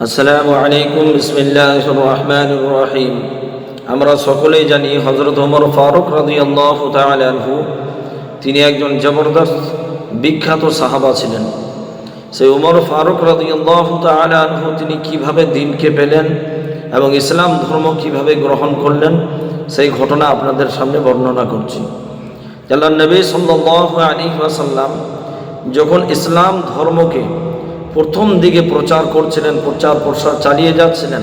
আসসালামু আলাইকুম বিসমিল্লাহ রহমান রহিম। আমরা সকলেই জানি হজরত ওমর ফারুক রাদিয়াল্লাহু তাআলা আনহু, তিনি একজন জবরদস্ত, বিখ্যাত সাহাবা ছিলেন। সেই উমর ফারুক রাদিয়াল্লাহু তাআলা আনহু তিনি কীভাবে দিনকে পেলেন এবং ইসলাম ধর্ম কীভাবে গ্রহণ করলেন, সেই ঘটনা আপনাদের সামনে বর্ণনা করছি। আল্লাহ নবী সাল্লাল্লাহু আলাইহি ওয়াসাল্লাম যখন ইসলাম ধর্মকে প্রথম দিকে প্রচার করছিলেন, প্রচার প্রসার চালিয়ে যাচ্ছিলেন।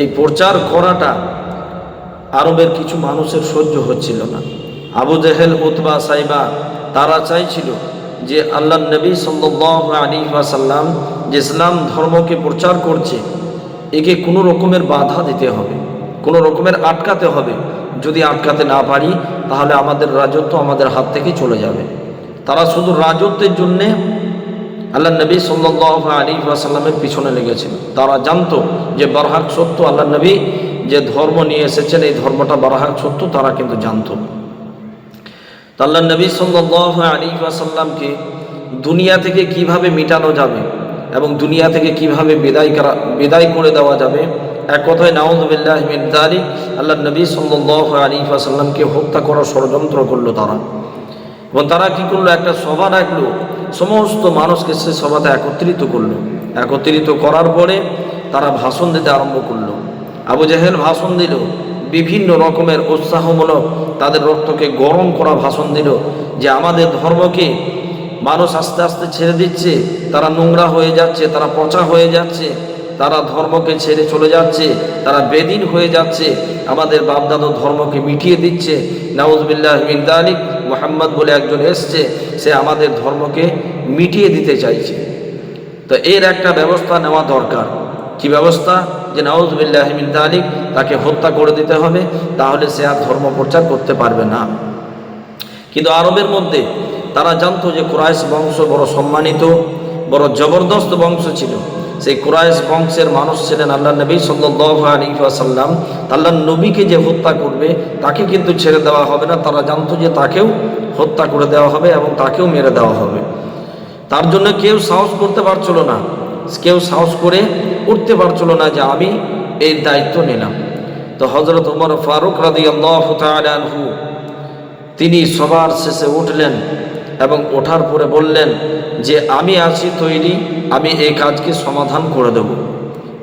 এই প্রচার করাটা আরবের কিছু মানুষের সহ্য হচ্ছিল না। আবু জেহেল, উতবা, সাইবা, তারা চাইছিল যে আল্লাহ নবী সাল্লাহ আলী ওয়াসাল্লাম যে ইসলাম ধর্মকে প্রচার করছে, একে কোনো রকমের বাধা দিতে হবে, কোনো রকমের আটকাতে হবে। যদি আটকাতে না পারি, তাহলে আমাদের রাজত্ব আমাদের হাত থেকে চলে যাবে। তারা শুধু রাজত্বের জন্যে আল্লাহ নবী সাল্লাহ আলী ওয়াসাল্লামের পিছনে লেগেছিল তারা জানতো যে বারহাক সত্য, আল্লাহ নবী যে ধর্ম নিয়ে এসেছেন, এই ধর্মটা বারহাক সত্য, তারা কিন্তু জানতো। আল্লাহ নবী সাল্লাহ আলী ওয়াসাল্লামকে দুনিয়া থেকে কীভাবে মিটানো যাবে এবং দুনিয়া থেকে কীভাবে বিদায় করা, বিদায় করে দেওয়া যাবে, এক কথায় নাউজবিল্লাহ মির্দারি আল্লাহ নবী সাল্লাহ আলী ওয়াসাল্লামকে হত্যা করার ষড়যন্ত্র করল তারা। এবং তারা কি করল? একটা সভা ডাকলো সমস্ত মানুষকে সে সভাতে একত্রিত করল। একত্রিত করার পরে তারা ভাষণ দিতে আরম্ভ করল। আবু জাহেল ভাষণ দিল, বিভিন্ন রকমের উৎসাহমূলক তাদের রক্তকে গরম করা ভাষণ দিল যে আমাদের ধর্মকে মানুষ আস্তে আস্তে ছেড়ে দিচ্ছে, তারা নোংরা হয়ে যাচ্ছে, তারা পচা হয়ে যাচ্ছে। তারা ধর্মকে ছেড়ে চলে যাচ্ছে, তারা বেদিন হয়ে যাচ্ছে, আমাদের বাপদাদু ধর্মকে মিটিয়ে দিচ্ছে। নাউজবিল্লাহ মিন্দালিক মোহাম্মদ বলে একজন এসছে, সে আমাদের ধর্মকে মিটিয়ে দিতে চাইছে। তো এর একটা ব্যবস্থা নেওয়া দরকার। কি ব্যবস্থা? যে নাউজবিল্লাহ মিন্দালিক তাকে হত্যা করে দিতে হবে, তাহলে সে আর ধর্ম প্রচার করতে পারবে না। কিন্তু আরবের মধ্যে তারা জানতো যে ক্রাইশ বংশ বড় সম্মানিত, বড় জবরদস্ত বংশ ছিল। সেই কুরাইশ বংশের মানুষ ছিলেন আল্লাহ নবী আসাল্লাম আল্লাহ নবীকে যে হত্যা করবে, তাকে কিন্তু ছেড়ে দেওয়া হবে না। তারা জানতো যে তাকেও হত্যা করে দেওয়া হবে এবং তাকেও মেরে দেওয়া হবে। তার জন্য কেউ সাহস করতে পারছিল না। কেউ সাহস করে উঠতে পারছিল না যে আমি এই দায়িত্ব নিলাম। তো হজরত উমর ফারুক রাদি আল্লাহ তিনি সবার শেষে উঠলেন। এবং ওঠার পরে বললেন, যে আমি আছি তৈরি, আমি এই কাজকে সমাধান করে দেব।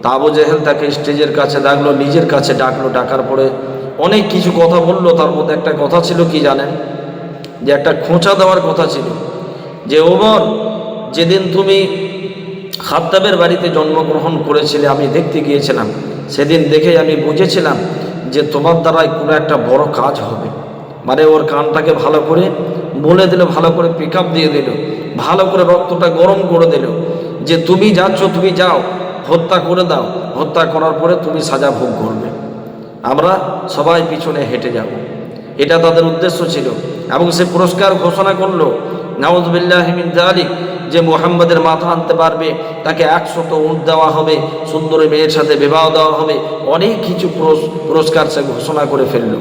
তা আবু জেহেল তাকে স্টেজের কাছে ডাকলো, নিজের কাছে ডাকলো, ডাকার পরে অনেক কিছু কথা বলল, তার মধ্যে একটা কথা ছিল কি জানেন? যে একটা খোঁচা দেওয়ার কথা ছিল। যে ওমর যেদিন তুমি খাত্তাবের বাড়িতে জন্মগ্রহণ করেছিলে, আমি দেখতে গিয়েছিলাম। সেদিন দেখে আমি বুঝেছিলাম যে তোমার দ্বারাই কোনো একটা বড় কাজ হবে। মানে ওর কানটাকে ভালো করে বলে দিল, ভালো করে পিক দিয়ে দিল, ভালো করে রক্তটা গরম করে দিল, যে তুমি যাচ্ছ, তুমি যাও, হত্যা করে দাও, হত্যা করার পরে তুমি সাজা ভোগ করবে। আমরা সবাই পিছনে হেঁটে যাব। এটা তাদের উদ্দেশ্য ছিল। এবং সে পুরস্কার ঘোষণা করল নাউজবিল্লাহমিন জালিক যে মোহাম্মদের মাথা আনতে পারবে, তাকে একশত উঁট দেওয়া হবে, সুন্দরী মেয়ের সাথে বিবাহ দেওয়া হবে, অনেক কিছু পুরস্কার সে ঘোষণা করে ফেলল।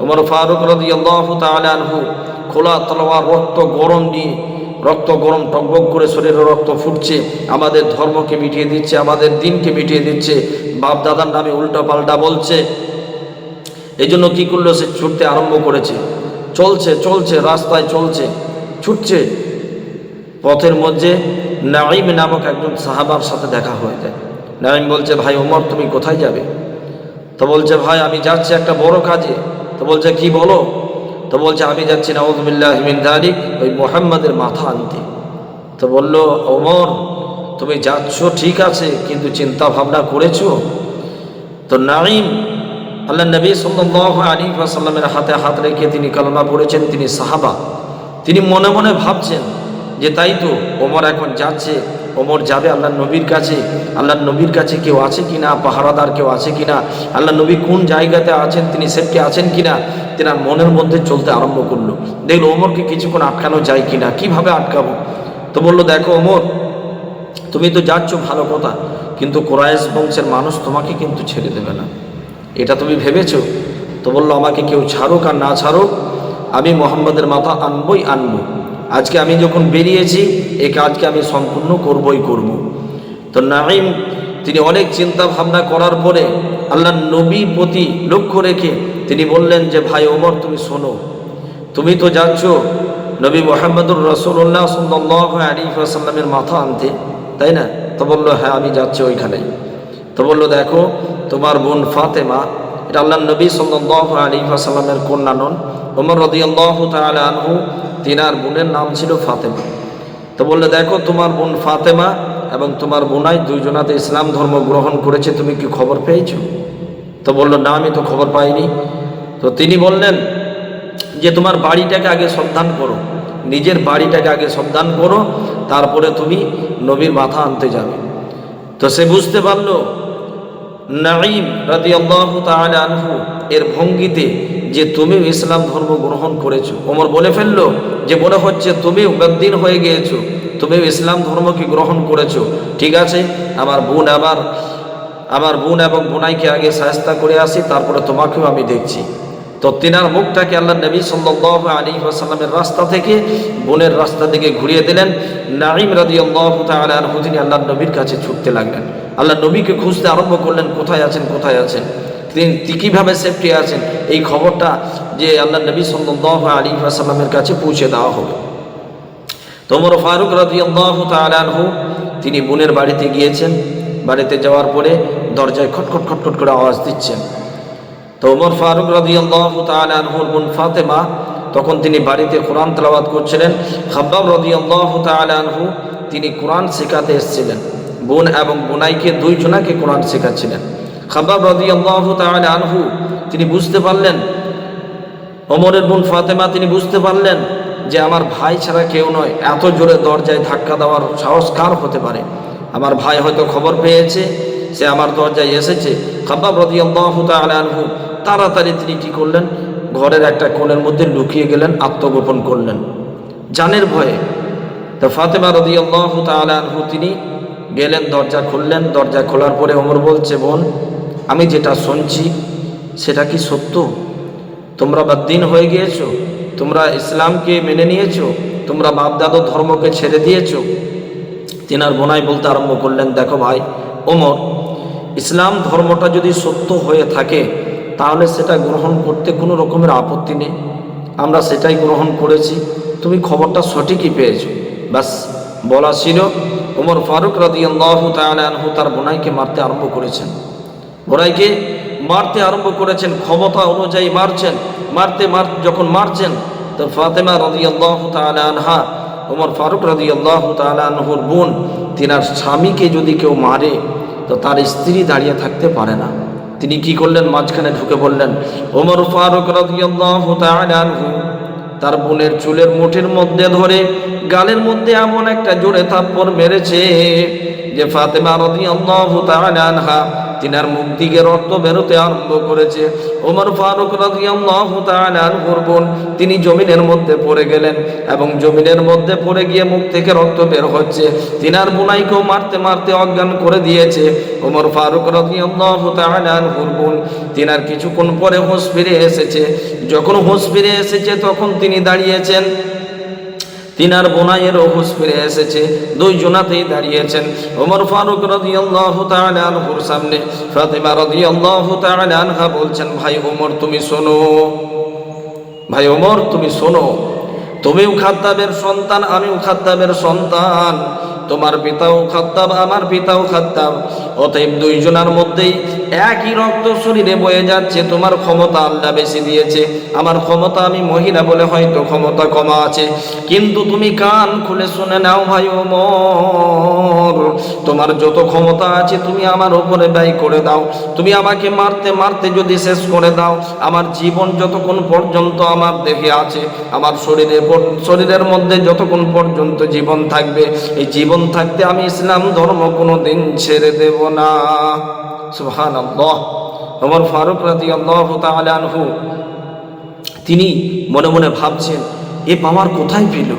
ওমর ফারুক রাদিয়াল্লাহু তাআলা আনহু খোলা তলোয়ার, রক্ত গরম নিয়ে, রক্ত গরম টকবক করে শরীরে রক্ত ফুটছে, আমাদের ধর্মকে মিটিয়ে দিচ্ছে, আমাদের দিনকে মিটিয়ে দিচ্ছে বাপ দাদার নামে উল্টো পাল্টা বলছে। এই জন্য কী করল? সে ছুটতে আরম্ভ করেছে। চলছে চলছে, রাস্তায় চলছে, ছুটছে। পথের মধ্যে নাইম নামক একজন সাহাবার সাথে দেখা হয়ে যায়। নাইম বলছে, ভাই ওমর, তুমি কোথায় যাবে? তো বলছে, ভাই, আমি যাচ্ছি একটা বড় কাজে। তো বলছে, কি বলো? তো বলছে, আমি যাচ্ছি নাউজবিল্লাহমিন দারিক ওই মোহাম্মদের মাথা আনতে। তো বলল, ওমর, তুমি যাচ্ছ, ঠিক আছে, কিন্তু চিন্তা ভাবনা করেছ? তো নাইম আল্লাহ নবী সাল্লাহ আলী সাল্লামের হাতে হাত রেখে তিনি কালমা পড়েছেন, তিনি সাহাবা। তিনি মনে মনে ভাবছেন যে তাই তো, ওমর এখন যাচ্ছে ওমর যাবে আল্লাহ নবীর কাছে আল্লাহ নবীর কাছে কেউ আছে কি না পাহারাদার কেউ আছে কি না আল্লাহ নবী কোন জায়গাতে আছেন, তিনি সেফটি আছেন কি না তেনার মনের মধ্যে চলতে আরম্ভ করল। দেখল ওমরকে কিছুক্ষণ আটকানো যায় কি না কীভাবে আটকাবো? তো বলল, দেখো ওমর, তুমি তো যাচ্ছ ভালো কথা, কিন্তু কোরআশ বংশের মানুষ তোমাকে কিন্তু ছেড়ে দেবে না। এটা তুমি ভেবেছো? তো বলল, আমাকে কেউ ছাড়ুক আর না ছাড়ুক, আমি মোহাম্মদের মাথা আনবই আনব। আজকে আমি যখন বেরিয়েছি, এ কাজকে আমি সম্পূর্ণ করবই করব। তো নাইম তিনি অনেক চিন্তা ভাবনা করার পরে আল্লাহ নবী প্রতি লক্ষ্য রেখে তিনি বললেন যে, ভাই ওমর, তুমি শোনো। তুমি তো যাচ্ছ নবী মোহাম্মদুর রসুল্লাহ সাল্লাহ আলী সাল্লামের মাথা আনতে, তাই না? তো বলল হ্যাঁ আমি যাচ্ছি ওইখানে। তো বলল, দেখো, তোমার বোন ফাতেমা এটা আল্লাহ নবী সাল্লাহ আলী সাল্লামের কন্যা নন। ওমর রদি আল্লাহ আনহু, তিনার বোনের নাম ছিল ফাতেমা। তো বললে, দেখো, তোমার বোন ফাতেমা এবং তোমার বোনাই দুইজনাতে ইসলাম ধর্ম গ্রহণ করেছে, তুমি কি খবর পেয়েছ? তো বলল, না, আমি তো খবর পাইনি। তো তিনি বললেন যে, তোমার বাড়িটাকে আগে সন্ধান করো, নিজের বাড়িটাকে আগে সন্ধান করো, তারপরে তুমি নবীর মাথা আনতে যাবে। তো সে বুঝতে পারল নাইম রাজি আল্লাহ আনহু এর ভঙ্গিতে যে তুমি ইসলাম ধর্ম গ্রহণ করেছ। ওমর বলে ফেলল যে, মনে হচ্ছে তুমি বেদিন হয়ে গিয়েছো তুমি ইসলাম ধর্মকে গ্রহণ করেছ। ঠিক আছে, আমার বোন আবার, আমার বোন এবং বোনাইকে আগে সাহস্তা করে আসি, তারপরে তোমাকেও আমি দেখছি। তো তিনার মুখটাকে আল্লাহ নবী সাল্লাহ আলী আসাল্লামের রাস্তা থেকে, বোনের রাস্তা থেকে ঘুরিয়ে দিলেন। নাইম রাদি আল্লাহ তালু তিনি আল্লাহ নবীর কাছে ছুটতে লাগলেন। আল্লাহ নবীকে খুঁজতে আরম্ভ করলেন, কোথায় আছেন কোথায় আছেন? তিনি কীভাবে সেফটি আছেন? এই খবরটা যে আল্লাহ নবী সাল্লাহ আলী আসাল্লামের কাছে পৌঁছে দেওয়া হবে। তোমর ফারুক রাজি আল্লাহ তালু তিনি বোনের বাড়িতে গিয়েছেন। বাড়িতে যাওয়ার পরে দরজায় খটখট খটখট করে আওয়াজ দিচ্ছেন। তো ওমর ফারুক তালহুর বোন ফাতেমা, তখন তিনি বাড়িতে কোরআন তালাবাদ করছিলেন। খাব্বাব রদি আল্লাহ তালহু তিনি কোরআন শেখাতে এসেছিলেন। বোন এবং বোনাইকে দুইজনাকে কোরআন শেখাচ্ছিলেন। খাব্বাব রদি আল্লাহ তালহু তিনি বুঝতে পারলেন, ওমরের বোন ফাতেমা, তিনি বুঝতে পারলেন যে আমার ভাই ছাড়া কেউ নয়। এত জোরে দরজায় ধাক্কা দেওয়ার সাহস কার হতে পারে? আমার ভাই হয়তো খবর পেয়েছে, সে আমার দরজায় এসেছে। খাব্বাব রদি আল্লাহ তালহু তাড়াতাড়ি তিনি কি করলেন? ঘরের একটা কোণের মধ্যে লুকিয়ে গেলেন, আত্মগোপন করলেন। জানের ভয়ে তো ফাতেমা রদি আল্লাহ তালহু তিনি গেলেন, দরজা খুললেন। দরজা খোলার পরে ওমর বলছে, বোন, আমি যেটা শুনছি সেটা কি সত্য? তোমরা বাদ্দিন হয়ে গিয়েছো, তোমরা ইসলামকে মেনে নিয়েছো, তোমরা বাপদাদো ধর্মকে ছেড়ে দিয়েছ। তিনার বোনাই বলতে আরম্ভ করলেন, দেখো ভাই, ওমর, ইসলাম ধর্মটা যদি সত্য হয়ে থাকে তাহলে সেটা গ্রহণ করতে কোনো রকমের আপত্তি নেই। আমরা সেটাই গ্রহণ করেছি। তুমি খবরটা সঠিকই পেয়েছ। ব্যাস, বলা ছিল ওমর ফারুক রাদি আল্লাহ তালহু তার বোনাইকে মারতে আরম্ভ করেছেন। বোনাইকে মারতে আরম্ভ করেছেন, ক্ষমতা অনুযায়ী মারছেন। মারতে মার, যখন মারছেন, তো ফাতেমা রাদি আল্লাহ আনহা ওমর ফারুক রাদি আল্লাহ তালহুর বোন, তিনার স্বামীকে যদি কেউ মারে, তো তার স্ত্রী দাঁড়িয়ে থাকতে পারে না। তিনি কি করলেন? মাঝখানে ঢুকে পড়লেন। ওমর ফারুক তার বোনের চুলের মুঠির মধ্যে ধরে গালের মধ্যে এমন একটা জোরে থাপ্পড় মেরেছে যে ফাতেমা রাদিয়াল্লাহু তাআলা আনহা তিনার মুখ থেকে রক্ত বেরোতে আরম্ভ করেছে। ওমর ফারুক বোন, তিনি জমিনের মধ্যে পড়ে গেলেন এবং জমিনের মধ্যে পড়ে গিয়ে মুখ থেকে রক্ত বের হচ্ছে। তিনার বুনাইকেও মারতে মারতে অজ্ঞান করে দিয়েছে। ওমর ফারুক রাদিয়াল্লাহু তাআলা তিনার কিছুক্ষণ পরে হোশ ফিরে এসেছে। যখন হোশ ফিরে এসেছে, তখন তিনি দাঁড়িয়েছেন। তিনার বোনাইয়ের হুশ ফিরে এসেছে। দুই জোনাতেই দাঁড়িয়েছেন। ওমর ফারুক রদি আল্লাহ আনহুর সামনে ফাতেমা রদি আল্লাহ আনহা বলছেন, ভাই ওমর, তুমি শোনো। ভাই ওমর, তুমি শোনো। তুমিও খাদ্দাবের সন্তান, আমিও খাদ্দাবের সন্তান। তোমার পিতাও খাদ্দাব আমার পিতাও খাদ্দাব অতএব দুইজনের মধ্যেই একই রক্ত শরীরে বয়ে যাচ্ছে, তোমার ক্ষমতা আল্লাহ বেশি দিয়েছে। আমার ক্ষমতা আমি মহিলা বলে হয়তো ক্ষমতা কমা আছে। কিন্তু তুমি কান খুলে শুনে নাও, ভাই ওমর। তোমার যত ক্ষমতা আছে, তুমি আমার ওপরে ব্যয় করে দাও। তুমি আমাকে মারতে মারতে যদি শেষ করে দাও, আমার জীবন যতক্ষণ পর্যন্ত আমার দেহে আছে, আমার শরীরে শরীরের মধ্যে যতক্ষণ পর্যন্ত জীবন থাকবে, এই জীবন থাকতে আমি ইসলাম ধর্ম কোনো দিন ছেড়ে দেব না। সুহান ওমর ফারুক রাজি আল্লাহ তিনি মনে মনে ভাবছেন, এ পাওয়ার কোথায় পেল?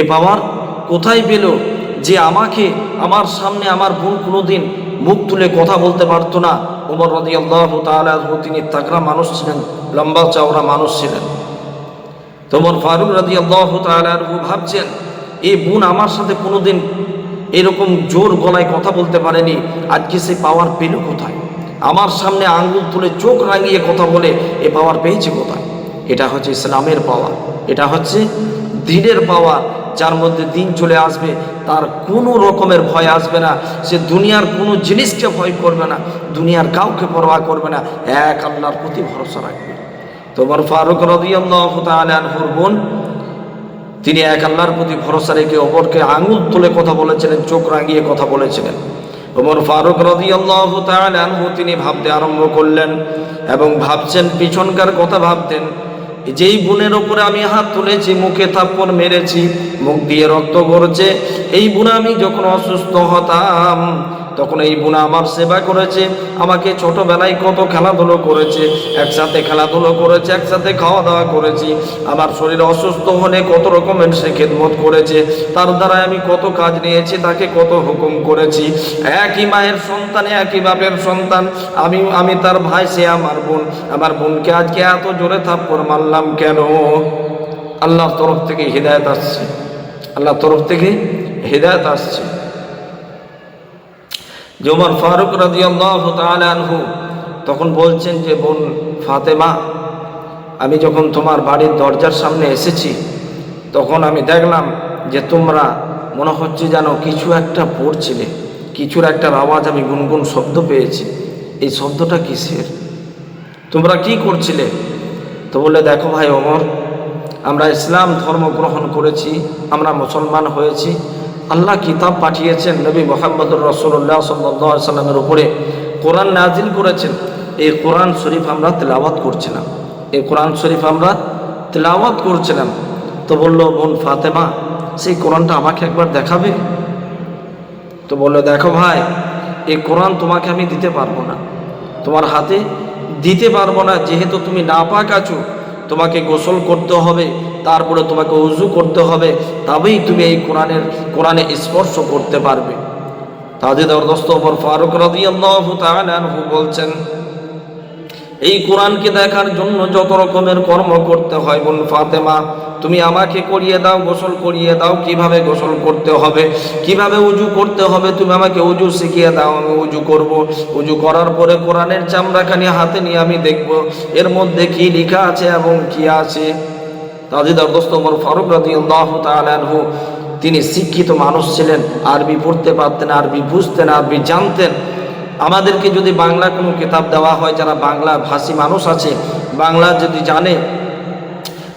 এ পাওয়ার কোথায় পেল যে আমাকে আমার সামনে আমার বোন কোনোদিন মুখ তুলে কথা বলতে পারতো না? ওমর রাজি আল্লাহ তালু তিনি তাগড়া মানুষ ছিলেন, লম্বা চওড়া মানুষ ছিলেন। তোমার ফারুক রাজি আল্লাহ তালু ভাবছেন এই বোন আমার সাথে কোনোদিন এরকম জোর গলায় কথা বলতে পারেনি। আজকে সে পাওয়ার পেল কোথায়? আমার সামনে আঙ্গুল তুলে চোখ রাঙিয়ে কথা বলে, এ পাওয়ার পেয়েছে কোথায়? এটা হচ্ছে ইসলামের পাওয়ার। এটা হচ্ছে দিনের পাওয়ার, যার মধ্যে দিন চলে আসবে। তার কোনো রকমের ভয় আসবে না। সে দুনিয়ার কোনো জিনিসকে ভয় করবে না। দুনিয়ার কাউকে পরোয়া করবে না। এক আল্লাহর প্রতি ভরসা রাখবে। তোমার ফারুক রদিয়াল্লাহ তালহুর বোন তিনি এক আল্লাহর প্রতি ভরসা রেখে অপরকে আঙুল তুলে কথা বলেছিলেন, চোখ রাঙিয়ে কথা বলেছিলেন। ওমর ফারুক রদিয়াল্লাহ তালহু তিনি ভাবতে আরম্ভ করলেন এবং ভাবছেন, পিছনকার কথা ভাবতেন, যেই বোনের ওপরে আমি হাত তুলেছি, মুখে থাপ্পড় মেরেছি, মুখ দিয়ে রক্ত গড়ছে, এই বোন আমি যখন অসুস্থ হতাম তখন এই বোনা আমার সেবা করেছে, আমাকে ছোটবেলায় কত খেলাধুলো করেছে, একসাথে খেলাধুলো করেছে, একসাথে খাওয়া দাওয়া করেছি। আমার শরীর অসুস্থ হলে কত রকমের সে খেদমত করেছে, তার দ্বারা আমি কত কাজ নিয়েছি, তাকে কত হুকুম করেছি। একই মায়ের সন্তান, একই বাপের সন্তান, আমি আমি তার ভাই, সে আমার বোন। আমার বোনকে আজকে এত জোরে থাপ্পড় মারলাম কেন? আল্লাহর তরফ থেকে হৃদায়ত আসছে। আল্লাহর তরফ থেকে হৃদায়ত আসছে। যে ফারুক রাদিয়াল্লাহু তাআলা আনহু তখন বলছেন যে, বোন ফাতেমা, আমি যখন তোমার বাড়ির দরজার সামনে এসেছি, তখন আমি দেখলাম যে তোমরা মনে হচ্ছে যেন কিছু একটা পড়ছিলে। কিছুর একটা আওয়াজ আমি গুনগুন শব্দ পেয়েছি। এই শব্দটা কিসের? তোমরা কি করছিলে? তো বলে দেখো ভাই ওমর, আমরা ইসলাম ধর্ম গ্রহণ করেছি, আমরা মুসলমান হয়েছি আল্লাহ কিতাব পাঠিয়েছেন নবী মোহাম্মদুর রসুল্লাহ সাল্লাহ সাল্লামের উপরে। কোরআন নাজিল করেছেন। এই কোরআন শরীফ আমরা তেলাওয়াত করছিলাম। এই কোরআন শরীফ আমরা তেলাওয়াত করছিলাম। তো বলল, বোন ফাতেমা, সেই কোরআনটা আমাকে একবার দেখাবে? তো বলল, দেখো ভাই, এই কোরআন তোমাকে আমি দিতে পারব না। তোমার হাতে দিতে পারব না। যেহেতু তুমি না পাক আছো, তোমাকে গোসল করতে হবে। তারপরে তোমাকে উজু করতে হবে, তবেই তুমি এই কোরআনের, কোরআনে স্পর্শ করতে পারবে। তাদের দরদস্ত ওপর ফারুক রাদিয়াল্লাহু তাআলা আনহু বলছেন, এই কোরআনকে দেখার জন্য যত রকমের কর্ম করতে হয়, বোন ফাতেমা, তুমি আমাকে করিয়ে দাও, গোসল করিয়ে দাও, কীভাবে গোসল করতে হবে, কীভাবে উজু করতে হবে, তুমি আমাকে উজু শিখিয়ে দাও, আমি উজু করব। উজু করার পরে কোরআনের চামড়াখানি হাতে নিয়ে আমি দেখব, এর মধ্যে কি লেখা আছে এবং কি আছে। তাজিদার দোস্ত ওমর ফারুক রাদিয়াল্লাহু তাআলা আনহু, তিনি শিক্ষিত মানুষ ছিলেন, আরবি পড়তে পারতেন, আরবি বুঝতেন, আরবি জানতেন। আমাদেরকে যদি বাংলা কোনো কিতাব দেওয়া হয়, যারা বাংলা ভাষী মানুষ আছে, বাংলা যদি জানে,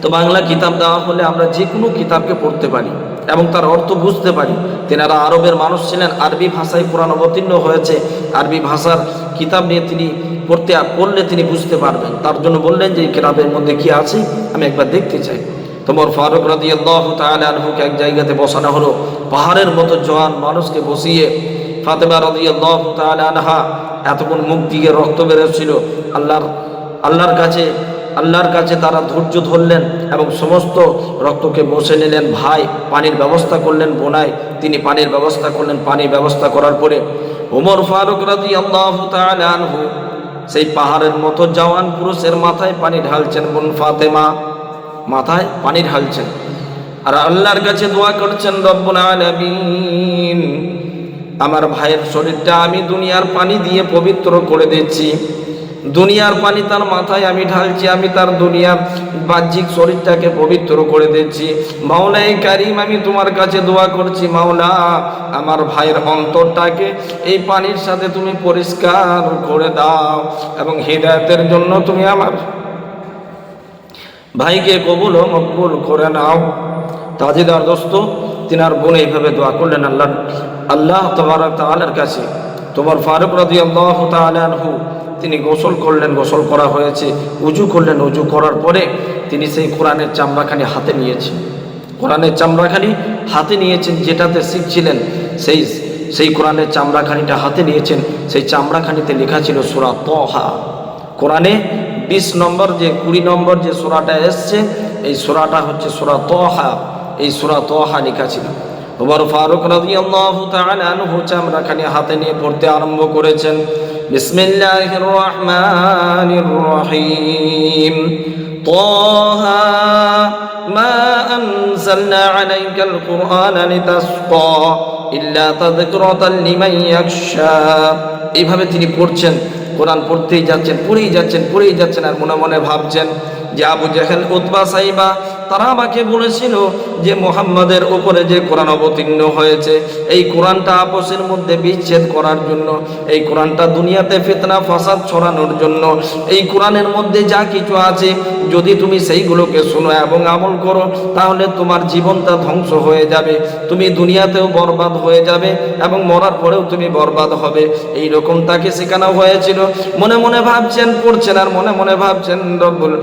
তো বাংলা কিতাব দেওয়া হলে আমরা যে কোনো কিতাবকে পড়তে পারি এবং তার অর্থ বুঝতে পারি। তেনারা আরবের মানুষ ছিলেন, আরবি ভাষায় কোরআন অবতীর্ণ হয়েছে, আরবি ভাষার কিতাব নিয়ে তিনি পড়তে পড়লে তিনি বুঝতে পারবেন। তার জন্য বললেন যে, এই কিতাবের মধ্যে কি আছে? আমি একবার দেখতে চাই। তোমার ফারুক রাদি আল্লাহ তাহলে আনহুকে এক জায়গাতে বসানো হলো। পাহাড়ের মতো জওয়ান মানুষকে বসিয়ে ফাতেমা রাদি আল্লাহ তাহলে আনহা এতক্ষণ মুখ দিয়ে রক্ত বেরোচ্ছিল। আল্লাহর আল্লাহর কাছে আল্লাহর কাছে তারা ধৈর্য ধরলেন এবং সমস্ত রক্তকে বসে নিলেন। ভাই, পানির ব্যবস্থা করলেন বোনায়। তিনি পানির ব্যবস্থা করলেন। পানির ব্যবস্থা করার পরে ওমর ফারুক রাজি আল্লাহ আনহু, সেই পাহাড়ের মতো জওয়ান পুরুষের মাথায় পানি ঢালছেন বোন ফাতেমা। মাথায় পানি ঢালছেন। আর আল্লাহর কাছে দোয়া করছেন, রব্বুল আমার ভাইয়ের শরীরটা আমি দুনিয়ার পানি দিয়ে পবিত্র করে দিচ্ছি। দুনিয়ার পানি তার মাথায়, আমি ঢালছি, আমি তার দুনিয়ার বাহ্যিক শরীরটাকে পবিত্র করে দিচ্ছি। মাওলাই কারিম, আমি তোমার কাছে দোয়া করছি, মাওলা, আমার ভাইয়ের অন্তরটাকে এই পানির সাথে তুমি পরিষ্কার করে দাও এবং হৃদায়তের জন্য তুমি আমার ভাইকে কবুল ও মকবুল করে নাও। তাজিদার দোস্ত, তিনার বোন এইভাবে দোয়া করলেন আল্লাহ আল্লাহ তোমার তালার কাছে। তোমার ফারুক রাজি আল্লাহ তালহু তিনি গোসল করলেন, গোসল করা হয়েছে, উজু করলেন, উজু করার পরে তিনি সেই কোরআনের চামড়াখানি হাতে নিয়েছেন। কোরআনের চামড়াখানি হাতে নিয়েছেন, যেটাতে শিখছিলেন সেই সেই কোরআনের চামড়াখানিটা হাতে নিয়েছেন, সেই চামড়াখানিতে লেখা ছিল সুরা তহা। কোরআনে বিশ নম্বর যে, কুড়ি নম্বর যে সোরাটা এসছে, এই সোরাটা হচ্ছে সোরা তহা, এই সোরা তহা লেখা ছিল। ওমর ফারুক রাদিয়াল্লাহু তাআলা আনহু চামড়াখানি হাতে নিয়ে পড়তে আরম্ভ করেছেন বিসমিল্লাহির রহমানির রহিম طه ما أنزلنا عليك القرآن لتشقى ইল্লা তাযকিরাতাল লিমান ইয়াখশা এইভাবে তিনি পড়ছেন কোরআন পড়তেই যাচ্ছেন পড়েই যাচ্ছেন পড়েই যাচ্ছেন আর মনে মনে ভাবছেন যে আবু জাহেল উতবা সাইবা তারা আমাকে বলেছিল যে মোহাম্মদের উপরে যে কোরআন অবতীর্ণ হয়েছে, এই কোরআনটা আপসের মধ্যে বিচ্ছেদ করার জন্য, এই কোরআনটা দুনিয়াতে ফিতনা, ফাসাদ ছড়ানোর জন্য, এই কোরআনের মধ্যে যা কিছু আছে যদি তুমি সেইগুলোকে শোনো এবং আমল করো, তাহলে তোমার জীবনটা ধ্বংস হয়ে যাবে। তুমি দুনিয়াতেও বরবাদ হয়ে যাবে এবং মরার পরেও তুমি বরবাদ হবে। এই রকম তাকে শেখানো হয়েছিল? মনে মনে ভাবছেন, পড়ছেন আর মনে মনে ভাবছেন, রব্বুল,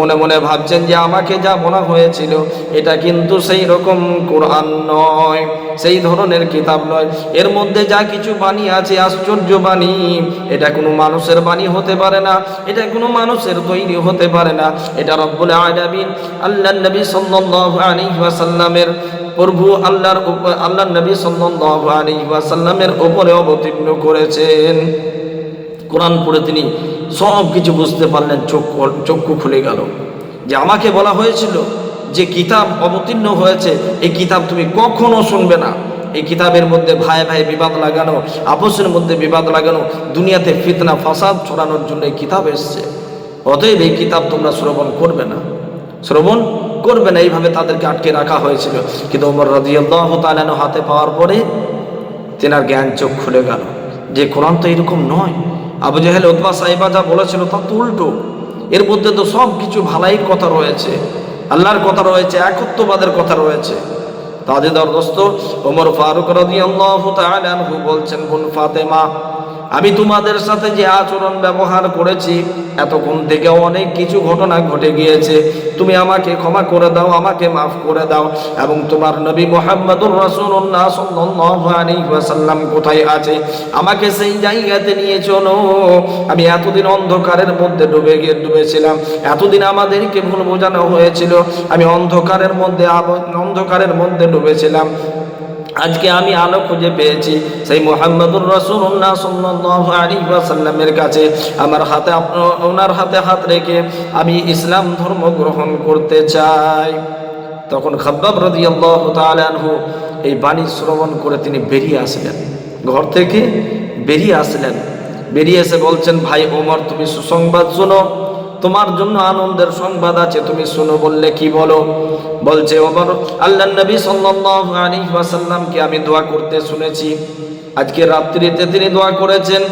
মনে মনে ভাবছেন যে আমাকে যা বলা হয়েছিল, এটা কিন্তু সেই রকম কোরআন নয়। সেই ধরনের কিতাব নয়। এর মধ্যে যা কিছু বাণী আছে, আশ্চর্য বাণী, এটা কোনো মানুষের বাণী হতে পারে না, এটা কোনো মানুষের তৈরি হতে পারে না। এটা রব্বুল আলামিন আল্লাহ নবী সাল্লাল্লাহু আলাইহি ওয়াসাল্লামের প্রভু আল্লাহর আল্লাহ নবী সাল্লাল্লাহু আলাইহি ওয়াসাল্লামের উপরে অবতীর্ণ করেছেন। কোরআন পড়ে তিনি সব কিছু বুঝতে পারলেন, চোখ, চক্ষু খুলে গেল। যে আমাকে বলা হয়েছিল যে কিতাব অবতীর্ণ হয়েছে, এই কিতাব তুমি কখনো শুনবে না। এই কিতাবের মধ্যে ভাই ভাই বিবাদ লাগানো আপসের মধ্যে বিবাদ লাগানো, দুনিয়াতে ফিতনা, ফাসাদ ছড়ানোর জন্য এই কিতাব এসছে। অতএব এই কিতাব তোমরা শ্রবণ করবে না। শ্রবণ করবে না, এইভাবে তাদেরকে আটকে রাখা হয়েছিল। কিন্তু ওমর রাদিয়াল্লাহু তাআলা হাতে পাওয়ার পরে তেনার জ্ঞান চোখ খুলে গেল। যে কোরআন তো এরকম নয়। আবু জাহেল উতবা সাহেবা যা বলেছিল তা তো উল্টো। এর মধ্যে তো সব কিছু ভালাইয়ের কথা রয়েছে। আল্লাহর কথা রয়েছে, একত্ববাদের কথা রয়েছে। তাদের দরদস্ত ওমর ফারুক রাদিয়াল্লাহু তাআলা বলছেন, বোন ফাতেমা আমি তোমাদের সাথে যে আচরণ ব্যবহার করেছি, এতক্ষণ থেকে অনেক কিছু ঘটনা ঘটে গিয়েছে। তুমি আমাকে ক্ষমা করে দাও, আমাকে মাফ করে দাও এবং তোমার নবী মোহাম্মদুর আলাইহি ওয়াসাল্লাম কোথায় আছে? আমাকে সেই জায়গাতে নিয়ে চলো। আমি এতদিন অন্ধকারের মধ্যে ডুবে গিয়ে ডুবেছিলাম। এতদিন আমাদেরকে ভুল বোঝানো হয়েছিল। আমি অন্ধকারের মধ্যে অন্ধকারের মধ্যে ডুবেছিলাম। আজকে আমি আলো খুঁজে পেয়েছি সেই মোহাম্মদুর রসুল্লাহ সাল্লাল্লাহু আলাইহি ওয়াসাল্লামের কাছে। আমার হাতে ওনার হাতে হাত রেখে আমি ইসলাম ধর্ম গ্রহণ করতে চাই। তখন খাব্বাব তাআলা আনহু এই বাণী শ্রবণ করে তিনি বেরিয়ে আসলেন। ঘর থেকে বেরিয়ে আসলেন। বেরিয়ে এসে বলছেন, ভাই ওমর, তুমি সুসংবাদ শোনো। তোমার জন্য আনন্দের সংবাদ আছে, তুমি শুনো বললে কি বলো? বলছে, ওমর আল্লাহ নবী সাল্লাল্লাহু আলাইহি ওয়াসাল্লামকে আমি দোয়া করতে শুনেছি। আজকে রাত্রিতে তিনি দোয়া করেছেন,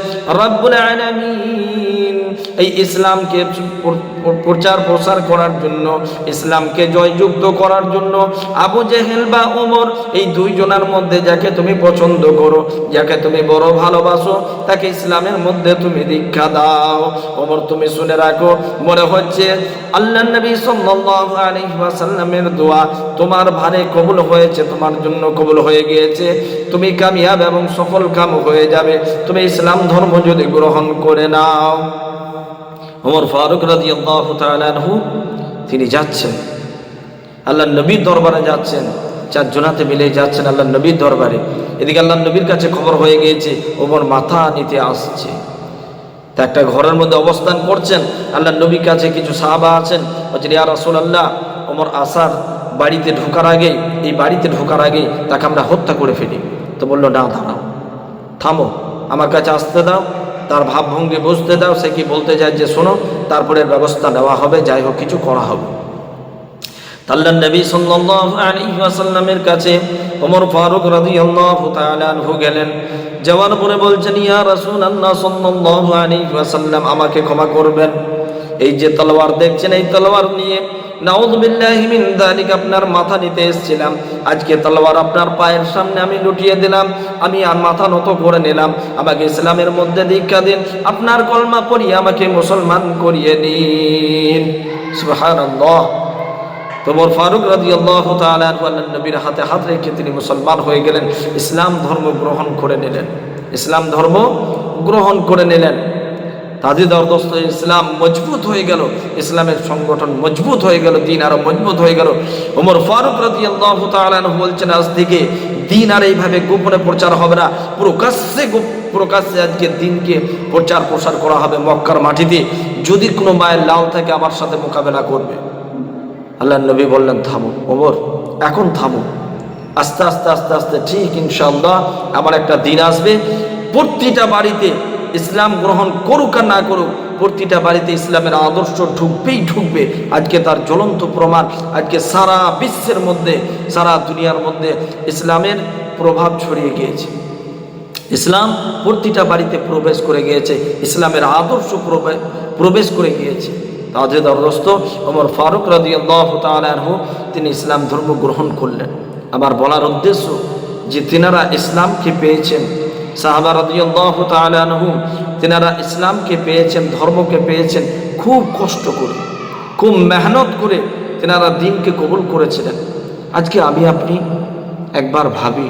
রব্বুল আলামিন এই ইসলামকে প্র- প্র- প্রচার প্রসার করার জন্য, ইসলামকে জয়যুক্ত করার জন্য আবু জেহেল বা ওমর এই দুইজনের মধ্যে যাকে তুমি পছন্দ করো, যাকে তুমি বড় ভালোবাসো, তাকে ইসলামের মধ্যে তুমি দীক্ষা দাও। ওমর, তুমি শুনে রাখো, মনে হচ্ছে আল্লাহ নবী ওয়াসাল্লামের দোয়া তোমার ভারে কবুল হয়েছে, তোমার জন্য কবুল হয়ে গিয়েছে। তুমি কামিয়াব এবং সফল কাম হয়ে যাবে। তুমি ইসলাম ধর্ম যদি গ্রহণ করে নাও। ওমর ফারুক রাদিয়াল্লাহু তাআলা আনহু, তিনি যাচ্ছেন। আল্লাহ নবীর দরবারে যাচ্ছেন। চার জনাতে মিলে যাচ্ছেন আল্লাহ নবীর দরবারে। এদিকে আল্লাহ নবীর কাছে খবর হয়ে গিয়েছে ওমর মাথা নিতে আসছে। তা একটা ঘরের মধ্যে অবস্থান করছেন আল্লাহ নবীর কাছে কিছু সাহাবা আছেন। বলছেন, ইয়া রাসূলুল্লাহ ওমর আসার বাড়িতে ঢোকার আগে, এই বাড়িতে ঢোকার আগে তাকে আমরা হত্যা করে ফেলি। তো বলল, না, দাঁড়াও, থামো, আমার কাছে আসতে দাও। তার ভাবভঙ্গি বুঝতে দাও, সে কি বলতে যায় যে শোনো, তারপরে ব্যবস্থা নেওয়া হবে, যাই হোক, কিছু করা হবে। আল্লাহ নবী ওয়াসাল্লামের কাছে ওমর ফারুক তাআলা আনহু গেলেন। যাওয়ার পরে বলছেন, ইয়া সাল্লাল্লাহু আলাইহি ওয়াসাল্লাম, আমাকে ক্ষমা করবেন। এই যে তলোয়ার দেখছেন, এই তলোয়ার নিয়ে নাউযুবিল্লাহি মিন আপনার মাথা নিতে এসেছিলাম। আজকে তলোয়ার আপনার পায়ের সামনে আমি লুটিয়ে দিলাম, আমি আর মাথা নত করে নিলাম। আমাকে ইসলামের মধ্যে দীক্ষা দিন, আপনার কলমা পড়িয়ে আমাকে মুসলমান করিয়ে নিন। সুবহানাল্লাহ। তোমার ফারুক রাজি আল্লাহ নবীর হাতে হাত রেখে তিনি মুসলমান হয়ে গেলেন, ইসলাম ধর্ম গ্রহণ করে নিলেন। ইসলাম ধর্ম গ্রহণ করে নিলেন। তাদের দরদস্ত ইসলাম মজবুত হয়ে গেল, ইসলামের সংগঠন মজবুত হয়ে গেল, দিন আরও মজবুত হয়ে গেল। ওমর ফারুক রাজি আল্লাহ বলছেন, আজ থেকে দিন আর এইভাবে গোপনে প্রচার হবে না। প্রকাশ্যে প্রকাশ্যে আজকে দিনকে প্রচার প্রসার করা হবে মক্কার মাটিতে। যদি কোনো মায়ের লাল থাকে আমার সাথে মোকাবেলা করবে। আল্লাহ নবী বললেন, থামো ওমর, এখন থামো। আস্তে আস্তে আস্তে আস্তে, ঠিক ইনশাল্লাহ আমার একটা দিন আসবে। প্রতিটা বাড়িতে ইসলাম গ্রহণ করুক আর না করুক, প্রতিটা বাড়িতে ইসলামের আদর্শ ঢুকবেই ঢুকবে। আজকে তার জ্বলন্ত প্রমাণ, আজকে সারা বিশ্বের মধ্যে, সারা দুনিয়ার মধ্যে ইসলামের প্রভাব ছড়িয়ে গিয়েছে। ইসলাম প্রতিটা বাড়িতে প্রবেশ করে গিয়েছে, ইসলামের আদর্শ প্রবে- প্রবেশ করে গিয়েছে। তাদের দরদস্ত ওমর ফারুক রাজি আল্লাহ তিনি ইসলাম ধর্ম গ্রহণ করলেন। আমার বলার উদ্দেশ্য যে তিনারা ইসলামকে পেয়েছেন। সাহাবা তিনারা ইসলামকে পেয়েছেন, ধর্মকে পেয়েছেন, খুব কষ্ট করে, খুব মেহনত করে তেনারা দিনকে কবুল করেছিলেন। আজকে আমি আপনি একবার ভাবি,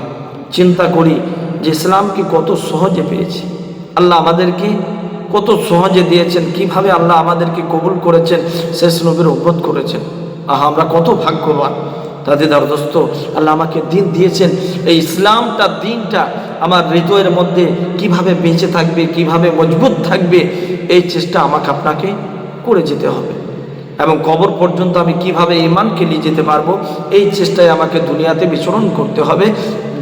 চিন্তা করি যে ইসলামকে কত সহজে পেয়েছি। আল্লাহ আমাদেরকে কত সহজে দিয়েছেন, কীভাবে আল্লাহ আমাদেরকে কবুল করেছেন, শেষ নবীর উন্নত করেছেন। আহা, আমরা কত ভাগ্যবান। তাদের দরদস্ত আল্লাহ আমাকে দিন দিয়েছেন, এই ইসলামটা, দিনটা আমার হৃদয়ের মধ্যে কীভাবে বেঁচে থাকবে, কীভাবে মজবুত থাকবে, এই চেষ্টা আমাকে আপনাকে করে যেতে হবে। এবং কবর পর্যন্ত আমি কীভাবে ইমানকে নিয়ে যেতে পারব, এই চেষ্টায় আমাকে দুনিয়াতে বিচরণ করতে হবে,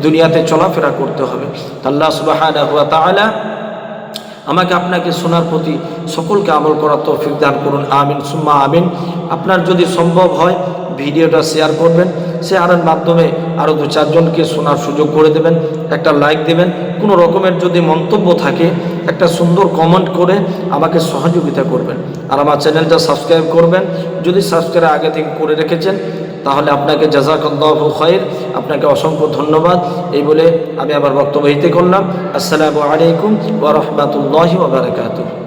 দুনিয়াতে চলাফেরা করতে হবে। আল্লাহ সুবাহ আমাকে আপনাকে শোনার প্রতি সকলকে আমল করার তৌফিক দান করুন। আমিন, সুম্মা আমিন। আপনার যদি সম্ভব হয়, ভিডিওটা শেয়ার করবেন। শেয়ারের মাধ্যমে আরও দু চারজনকে শোনার সুযোগ করে দেবেন, একটা লাইক দেবেন। কোনো রকমের যদি মন্তব্য থাকে, একটা সুন্দর কমেন্ট করে আমাকে সহযোগিতা করবেন। আর আমার চ্যানেলটা সাবস্ক্রাইব করবেন। যদি সাবস্ক্রাইব আগে থেকে করে রেখেছেন, তাহলে আপনাকে জাজাকল্লাহ খয়ের আপনাকে অসংখ্য ধন্যবাদ। এই বলে আমি আবার বক্তব্য হিতে করলাম। আসসালামু আলাইকুম ওয়া রাহমাতুল্লাহি ওয়া বারাকাতুহু।